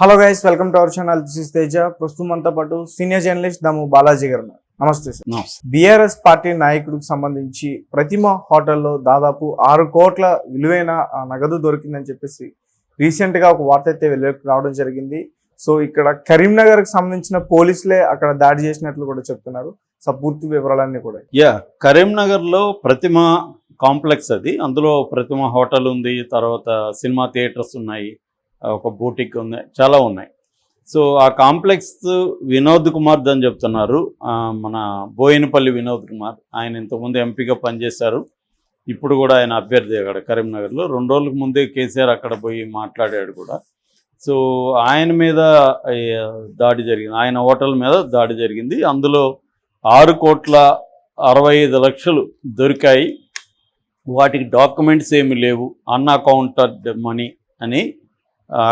Hello guys welcome to our channel this is Teja ప్రస్తుతం అంతా పాటు సీనియర్ జర్నలిస్ట్ దము బాలాజీ గారు. నమస్తే సార్. బీఆర్ఎస్ పార్టీ నాయకుడికి సంబంధించి ప్రతిమ హోటల్లో దాదాపు ఆరు కోట్ల విలువైన నగదు దొరికిందని చెప్పేసి రీసెంట్గా ఒక వార్త అయితే వెలుగులోకి రావడం జరిగింది. సో ఇక్కడ కరీంనగర్కి సంబంధించిన పోలీసులే అక్కడ దాడి చేసినట్లు కూడా చెప్తున్నారు. సో పూర్తి వివరాలన్నీ కూడా యా కరీంనగర్లో ప్రతిమ కాంప్లెక్స్ అది. అందులో ప్రతిమ హోటల్ ఉంది తర్వాత సినిమా థియేటర్స్ ఉన్నాయి. ఒక బూటిక్ ఉంది. చాలా ఉన్నాయి. సో ఆ కాంప్లెక్స్ వినోద్ కుమార్ అని చెప్తున్నారు. మన బోయినపల్లి వినోద్ కుమార్. ఆయన ఇంతకుముందు ఎంపీగా పనిచేశారు. ఇప్పుడు కూడా ఆయన అభ్యర్థి అక్కడ కరీంనగర్లో. రెండు రోజులకు ముందే కేసీఆర్ అక్కడ పోయి మాట్లాడాడు కూడా. సో ఆయన మీద దాడి జరిగింది. ఆయన హోటల్ మీద దాడి జరిగింది. అందులో ఆరు కోట్ల అరవై ఐదు లక్షలు దొరికాయి. వాటికి డాక్యుమెంట్స్ ఏమి లేవు. అన్అకౌంటెడ్ మనీ అని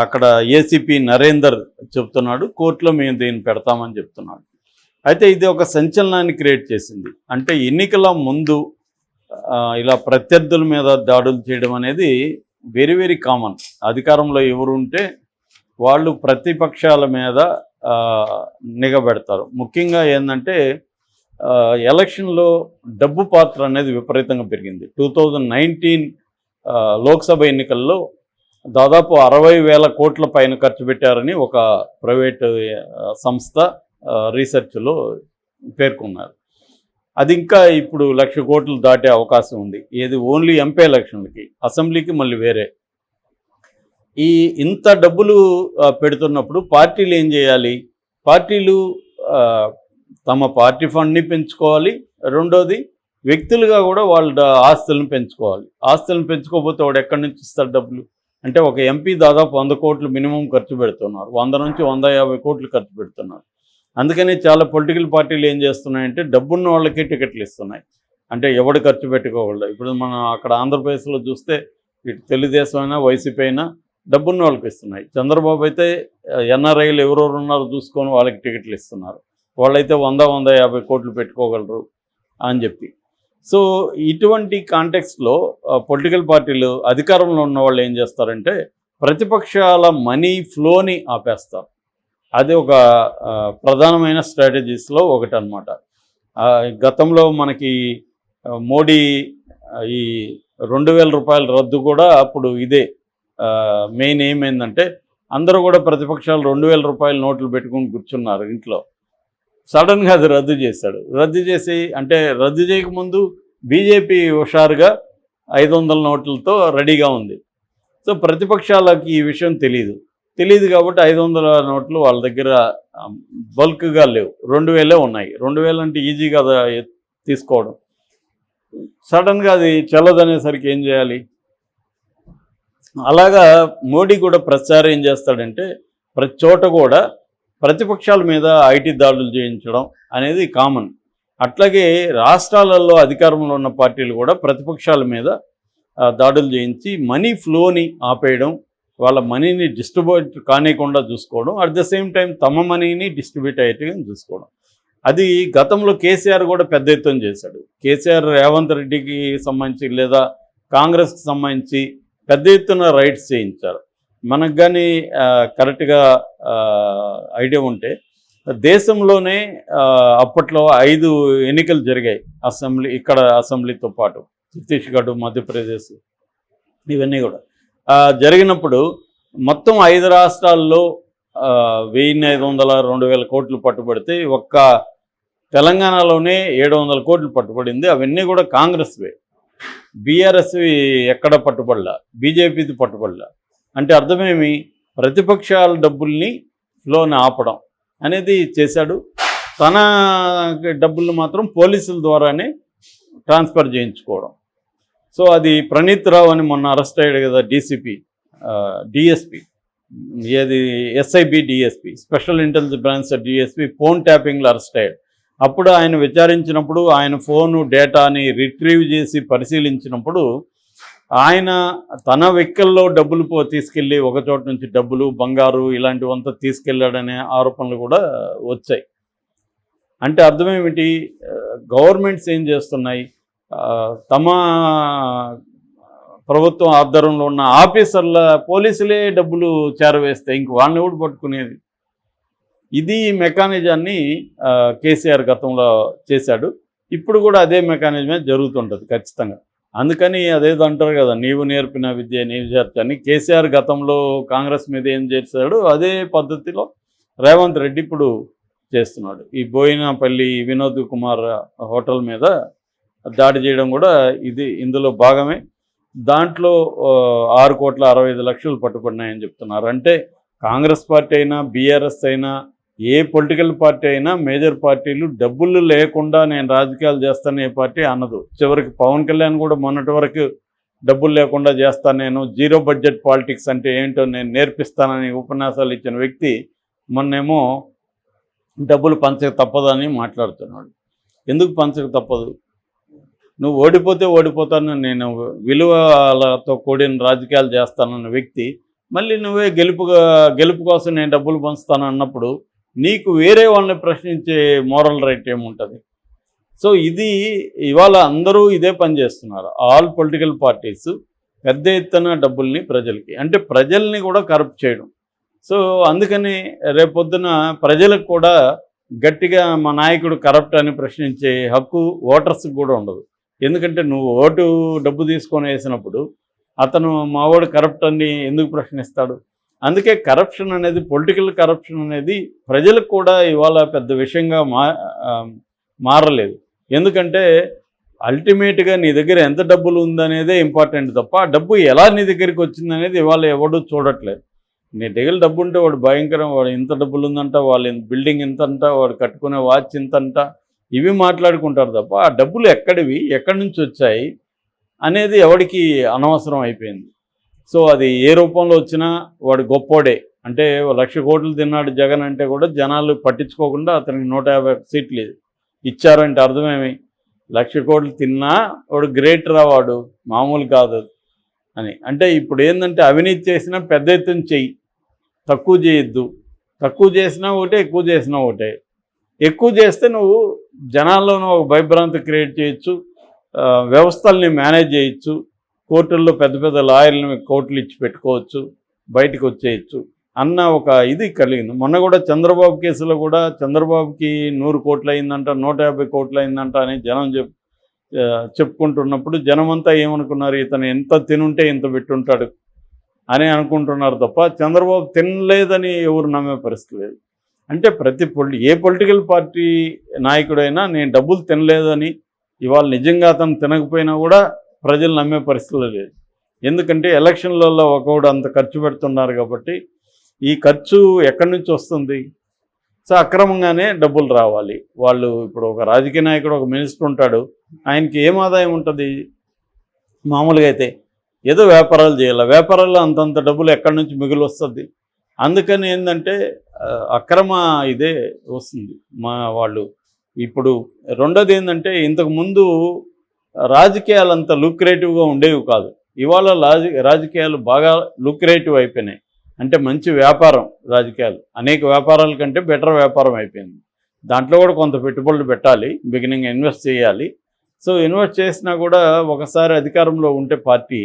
అక్కడ ఏసీపీ నరేందర్ చెప్తున్నాడు కోర్టులో మేము దీన్ని పెడతామని చెప్తున్నాడు. అయితే ఇది ఒక సంచలనాన్ని క్రియేట్ చేసింది. అంటే ఎన్నికల ముందు ఇలా ప్రత్యర్థుల మీద దాడులు చేయడం అనేది వెరీ వెరీ కామన్. అధికారంలో ఎవరు ఉంటే వాళ్ళు ప్రతిపక్షాల మీద నిగబెడతారు ముఖ్యంగా ఏంటంటే ఎలక్షన్లో డబ్బు పాత్ర అనేది విపరీతంగా పెరిగింది. టూ థౌజండ్ నైన్టీన్ లోక్సభ ఎన్నికల్లో దాదాపు అరవై వేల కోట్ల పైన ఖర్చు పెట్టారని ఒక ప్రైవేట్ సంస్థ రీసెర్చ్లో పేర్కొన్నారు. అది ఇంకా ఇప్పుడు లక్ష కోట్లు దాటే అవకాశం ఉంది. ఏది ఓన్లీ ఎంపీ ఎలక్షన్లకి అసెంబ్లీకి మళ్ళీ వేరే. ఈ ఇంత డబ్బులు పెడుతున్నప్పుడు పార్టీలు ఏం చేయాలి? పార్టీలు తమ పార్టీ ఫండ్ని పెంచుకోవాలి. రెండోది వ్యక్తులుగా కూడా వాళ్ళ ఆస్తులను పెంచుకోవాలి. ఆస్తులను పెంచుకోకపోతే వాడు ఎక్కడి నుంచి ఇస్తారు డబ్బులు? అంటే ఒక ఎంపీ దాదాపు వంద కోట్లు మినిమం ఖర్చు పెడుతున్నారు. వంద నుంచి వంద యాభై కోట్లు ఖర్చు పెడుతున్నారు. అందుకని చాలా పొలిటికల్ పార్టీలు ఏం చేస్తున్నాయంటే డబ్బున్న వాళ్ళకి టికెట్లు ఇస్తున్నాయి. అంటే ఎవడు ఖర్చు పెట్టుకోవాలి ఇప్పుడు మనం అక్కడ ఆంధ్రప్రదేశ్లో చూస్తే ఇటు తెలుగుదేశం అయినా వైసీపీ అయినా డబ్బున్న వాళ్ళకి ఇస్తున్నాయి. చంద్రబాబు అయితే ఎన్ఆర్ఐలు ఎవరెవరు ఉన్నారో చూసుకొని వాళ్ళకి టికెట్లు ఇస్తున్నారు. వాళ్ళైతే వంద వంద యాభై కోట్లు పెట్టుకోగలరు అని చెప్పి. సో ఇటువంటి కాంటెక్స్లో పొలిటికల్ పార్టీలు అధికారంలో ఉన్న వాళ్ళు ఏం చేస్తారంటే ప్రతిపక్షాల మనీ ఫ్లోని ఆపేస్తారు. అది ఒక ప్రధానమైన స్ట్రాటజీస్లో ఒకటి అనమాట గతంలో మనకి మోడీ ఈ రెండు వేల రూపాయల రద్దు కూడా అప్పుడు ఇదే. మెయిన్ ఏమైందంటే అందరూ కూడా ప్రతిపక్షాలు రెండు వేల రూపాయల నోట్లు పెట్టుకుని కూర్చున్నారు ఇంట్లో. సడన్గా అది రద్దు చేశాడు. రద్దు చేసి అంటే రద్దు చేయకముందు బీజేపీ హుషారుగా ఐదు వందల నోట్లతో రెడీగా ఉంది. సో ప్రతిపక్షాలకి ఈ విషయం తెలియదు తెలియదు కాబట్టి ఐదు వందల నోట్లు వాళ్ళ దగ్గర బల్క్గా లేవు. రెండు వేలే ఉన్నాయి. రెండు వేలు అంటే ఈజీగా అది తీసుకోవడం. సడన్గా అది చల్లదనేసరికి ఏం చేయాలి? అలాగా మోడీ కూడా ప్రచారం ఏం చేస్తాడంటే ప్రతి చోట కూడా ప్రతిపక్షాల మీద ఐటీ దాడులు చేయించడం అనేది కామన్. అట్లాగే రాష్ట్రాలలో అధికారంలో ఉన్న పార్టీలు కూడా ప్రతిపక్షాల మీద దాడులు చేయించి మనీ ఫ్లోని ఆపేయడం వాళ్ళ మనీని డిస్ట్రిబ్యూట్ కానియకుండా చూసుకోవడం అట్ ద సేమ్ టైం తమ మనీని డిస్ట్రిబ్యూట్ అయ్యేట్టుగా చూసుకోవడం. అది గతంలో కేసీఆర్ కూడా పెద్ద ఎత్తున చేశాడు. కేసీఆర్ రేవంత్ రెడ్డికి సంబంధించి లేదా కాంగ్రెస్కి సంబంధించి పెద్ద ఎత్తున రైట్స్ చేయించారు. మనకు కానీ కరెక్ట్గా ఐడియా ఉంటే దేశంలోనే అప్పట్లో ఐదు ఎన్నికలు జరిగాయి. అసెంబ్లీ ఇక్కడ అసెంబ్లీతో పాటు. ఛత్తీస్గఢ్ మధ్యప్రదేశ్ ఇవన్నీ కూడా. జరిగినప్పుడు మొత్తం ఐదు రాష్ట్రాల్లో వెయ్యిన్ని ఐదు వందల రెండు వేల కోట్లు పట్టుబడితే ఒక్క తెలంగాణలోనే ఏడు వందల కోట్లు పట్టుబడింది. అవన్నీ కూడా కాంగ్రెస్వే. బీఆర్ఎస్వి ఎక్కడ పట్టుబడలా? బీజేపీది పట్టుబడలా? అంటే అర్థమేమి? ప్రతిపక్షాల డబ్బుల్ని ఫ్లోని ఆపడం అనేది చేశాడు. తన డబ్బుల్ని మాత్రం పోలీసుల ద్వారానే ట్రాన్స్ఫర్ చేయించుకోవడం. సో అది ప్రణీత్ రావు అని మొన్న అరెస్ట్ అయ్యాడు కదా డీసీపీ డిఎస్పి ఏది SIB DSP special intelligence branch DSP phone ట్యాపింగ్లో arrest అయ్యాడు. అప్పుడు ఆయన విచారించినప్పుడు ఆయన ఫోను డేటాని రిట్రీవ్ చేసి పరిశీలించినప్పుడు ఆయన తన వెక్కల్లో డబ్బులు పో తీసుకెళ్ళి ఒక చోట నుంచి డబ్బులు బంగారు ఇలాంటివంతా తీసుకెళ్ళాడనే ఆరోపణలు కూడా వచ్చాయి. అంటే అర్థమేమిటి? గవర్నమెంట్స్ ఏం చేస్తున్నాయి? తమ ప్రభుత్వం ఆధ్వర్యంలో ఉన్న ఆఫీసర్ల పోలీసులే డబ్బులు చేరవేస్తే ఇంక వాళ్ళని కూడా పట్టుకునేది. ఇది మెకానిజాన్ని కేసీఆర్ గతంలో చేశాడు. ఇప్పుడు కూడా అదే మెకానిజమే జరుగుతుంటుంది ఖచ్చితంగా. అందుకని అదేదో అంటారు కదా నీవు నేర్పిన విద్య నీవు చేర్చని కేసీఆర్ గతంలో కాంగ్రెస్ మీద ఏం చేశాడు అదే పద్ధతిలో రేవంత్ రెడ్డి ఇప్పుడు చేస్తున్నాడు. ఈ బోయినపల్లి వినోద్ కుమార్ హోటల్ మీద దాడి చేయడం కూడా ఇది ఇందులో భాగమే. దాంట్లో ఆరు కోట్ల అరవై ఐదు లక్షలు పట్టుబడినాయని చెప్తున్నారు. అంటే కాంగ్రెస్ పార్టీ అయినా బీఆర్ఎస్ అయినా ఏ పొలిటికల్ పార్టీ అయినా మేజర్ పార్టీలు డబ్బులు లేకుండా నేను రాజకీయాలు చేస్తాను ఏ పార్టీ అన్నదు చివరికి పవన్ కళ్యాణ్ కూడా మొన్నటి వరకు డబ్బులు లేకుండా చేస్తాను నేను జీరో బడ్జెట్ పాలిటిక్స్ అంటే ఏంటో నేను నేర్పిస్తానని ఉపన్యాసాలు ఇచ్చిన వ్యక్తి మొన్నేమో డబ్బులు పంచక తప్పదని మాట్లాడుతున్నాడు. ఎందుకు పంచక తప్పదు? నువ్వు ఓడిపోతే ఓడిపోతాను నేను విలువలతో కూడిన రాజకీయాలు చేస్తానన్న వ్యక్తి మళ్ళీ నువ్వే గెలుపుగా గెలుపు కోసం నేను డబ్బులు పంచుతాను అన్నప్పుడు నీకు వేరే వాళ్ళని ప్రశ్నించే మోరల్ రైట్ ఏముంటుంది? సో ఇది ఇవాళ అందరూ ఇదే పని చేస్తున్నారు. ఆల్ పొలిటికల్ పార్టీస్ పెద్ద ఎత్తున డబ్బుల్ని ప్రజలకి అంటే ప్రజల్ని కూడా కరప్ట్ చేయడం. సో అందుకని రేపొద్దున ప్రజలకు కూడా గట్టిగా మా నాయకుడు కరప్ట్ అని ప్రశ్నించే హక్కు ఓటర్స్కి కూడా ఉండదు. ఎందుకంటే నువ్వు ఓటు డబ్బు తీసుకొని వేసినప్పుడు అతను మావాడు కరప్ట్ అని ఎందుకు ప్రశ్నిస్తాడు? అందుకే కరప్షన్ అనేది పొలిటికల్ కరప్షన్ అనేది ప్రజలకు కూడా ఇవాళ పెద్ద విషయంగా మా మారలేదు. ఎందుకంటే అల్టిమేట్గా నీ దగ్గర ఎంత డబ్బులు ఉందనేదే ఇంపార్టెంట్ తప్ప ఆ డబ్బు ఎలా నీ దగ్గరికి వచ్చిందనేది ఇవాళ ఎవడు చూడట్లేదు. నీ దగ్గర డబ్బు ఉంటే వాడు భయంకరం వాడు ఇంత డబ్బులు ఉందంట వాళ్ళ బిల్డింగ్ ఇంత అంట వాడు కట్టుకునే వాచ్ ఇంత అంట ఇవి మాట్లాడుకుంటారు తప్ప ఆ డబ్బులు ఎక్కడివి ఎక్కడి నుంచి వచ్చాయి అనేది ఎవడికి అనవసరం అయిపోయింది. సో అది ఏ రూపంలో వచ్చినా వాడు గొప్పోడే. అంటే లక్ష కోట్లు తిన్నాడు జగన్ అంటే కూడా జనాలు పట్టించుకోకుండా అతనికి నూట యాభై ఒక్క సీట్లు ఇచ్చారంటే అర్థమేమి? లక్ష కోట్లు తిన్నా వాడు గ్రేట్ రా వాడు మామూలు కాదు అని. అంటే ఇప్పుడు ఏంటంటే అవినీతి చేసినా పెద్ద ఎత్తున చెయ్యి. తక్కువ చేయొద్దు. తక్కువ చేసినా ఒకటే ఎక్కువ చేసినా ఒకటే. ఎక్కువ చేస్తే నువ్వు జనాల్లోనూ ఒక భయభ్రాంతి క్రియేట్ చేయొచ్చు. వ్యవస్థల్ని మేనేజ్ చేయొచ్చు. కోర్టుల్లో పెద్ద పెద్ద లాయర్లని కోర్టులు ఇచ్చి పెట్టుకోవచ్చు బయటకు వచ్చేయచ్చు అన్న ఒక ఇది కలిగింది. మొన్న కూడా చంద్రబాబు కేసులో కూడా చంద్రబాబుకి నూరు కోట్లు అయిందంట నూట యాభై కోట్లు అయిందంట అని జనం చెప్ చెప్పుకుంటున్నప్పుడు జనమంతా ఏమనుకున్నారు ఇతను ఎంత తినుంటే ఇంత పెట్టుంటాడు అని అనుకుంటున్నారు తప్ప చంద్రబాబు తినలేదని ఎవరు నమ్మే పరిస్థితి లేదు. అంటే ప్రతి పొలి ఏ పొలిటికల్ పార్టీ నాయకుడైనా నేను డబ్బులు తినలేదని ఇవాళ నిజంగా అతను తినకపోయినా కూడా ప్రజలు నమ్మే పరిస్థితులు లేదు ఎందుకంటే ఎలక్షన్లలో ఒకడు అంత ఖర్చు పెడుతున్నారు కాబట్టి ఈ ఖర్చు ఎక్కడి నుంచి వస్తుంది? సో అక్రమంగానే డబ్బులు రావాలి. వాళ్ళు ఇప్పుడు ఒక రాజకీయ నాయకుడు ఒక మినిస్టర్ ఉంటాడు. ఆయనకి ఏం ఆదాయం ఉంటుంది? మామూలుగా అయితే ఏదో వ్యాపారాలు చేయాలి. వ్యాపారాల్లో అంతంత డబ్బులు ఎక్కడి నుంచి మిగిలి వస్తుంది అందుకని ఏంటంటే అక్రమ ఇదే వస్తుంది మా వాళ్ళు. ఇప్పుడు రెండోది ఏంటంటే ఇంతకుముందు రాజకీయాలు అంత లుక్రేటివ్గా ఉండేవి కాదు. ఇవాళ రాజ రాజకీయాలు బాగా లుక్రేటివ్ అయిపోయినాయి. అంటే మంచి వ్యాపారం రాజకీయాలు. అనేక వ్యాపారాల కంటే బెటర్ వ్యాపారం అయిపోయింది. దాంట్లో కూడా కొంత పెట్టుబడులు పెట్టాలి. బిగినింగ్ ఇన్వెస్ట్ చేయాలి. సో ఇన్వెస్ట్ చేసినా కూడా ఒకసారి అధికారంలో ఉంటే పార్టీ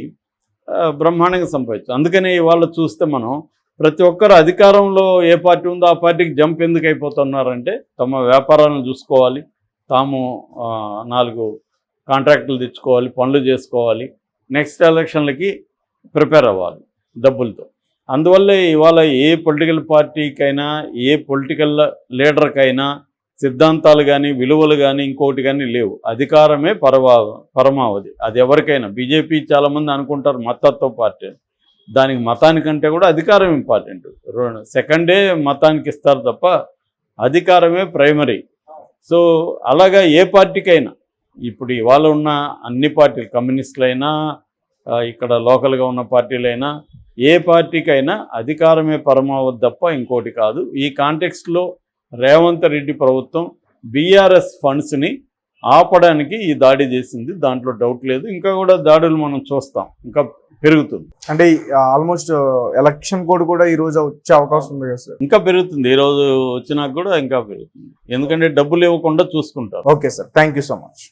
బ్రహ్మాండంగా సంపాదించు. అందుకని ఇవాళ చూస్తే మనం ప్రతి ఒక్కరు అధికారంలో ఏ పార్టీ ఉందో ఆ పార్టీకి జంప్ ఎందుకు అయిపోతున్నారంటే తమ వ్యాపారాలను చూసుకోవాలి. తాము నాలుగు కాంట్రాక్టులు తెచ్చుకోవాలి పనులు చేసుకోవాలి. నెక్స్ట్ ఎలక్షన్లకి ప్రిపేర్ అవ్వాలి డబ్బులతో. అందువల్ల ఇవాళ ఏ పొలిటికల్ పార్టీకైనా ఏ పొలిటికల్ లీడర్కైనా సిద్ధాంతాలు కానీ విలువలు కానీ ఇంకోటి కానీ లేవు. అధికారమే పరమా పరమావధి. అది ఎవరికైనా. బీజేపీ చాలామంది అనుకుంటారు మతత్వ పార్టీ దానికి మతానికంటే కూడా అధికారం ఇంపార్టెంట్ సెకండే మతానికి ఇస్తారు తప్ప అధికారమే ప్రైమరీ సో అలాగా ఏ పార్టీకైనా ఇప్పుడు ఇవాళ ఉన్న అన్ని పార్టీలు కమ్యూనిస్టులైనా ఇక్కడ లోకల్గా ఉన్న పార్టీలైనా ఏ పార్టీకైనా అధికారమే పరమావధి తప్ప ఇంకోటి కాదు. ఈ కాంటెక్స్ట్లో రేవంత్ రెడ్డి ప్రభుత్వం బీఆర్ఎస్ ఫండ్స్ని ఆపడానికి ఈ దాడి చేసింది. దాంట్లో డౌట్ లేదు. ఇంకా కూడా దాడులు మనం చూస్తాం. ఇంకా పెరుగుతుంది. అంటే ఆల్మోస్ట్ ఎలక్షన్ కోడ్ కూడా ఈ రోజు వచ్చే అవకాశం ఉంది కదా సార్? ఇంకా పెరుగుతుంది. ఈ రోజు వచ్చినాక కూడా ఇంకా పెరుగుతుంది. ఎందుకంటే డబ్బులు ఇవ్వకుండా చూసుకుంటారు. Okay sir. Thank you so much.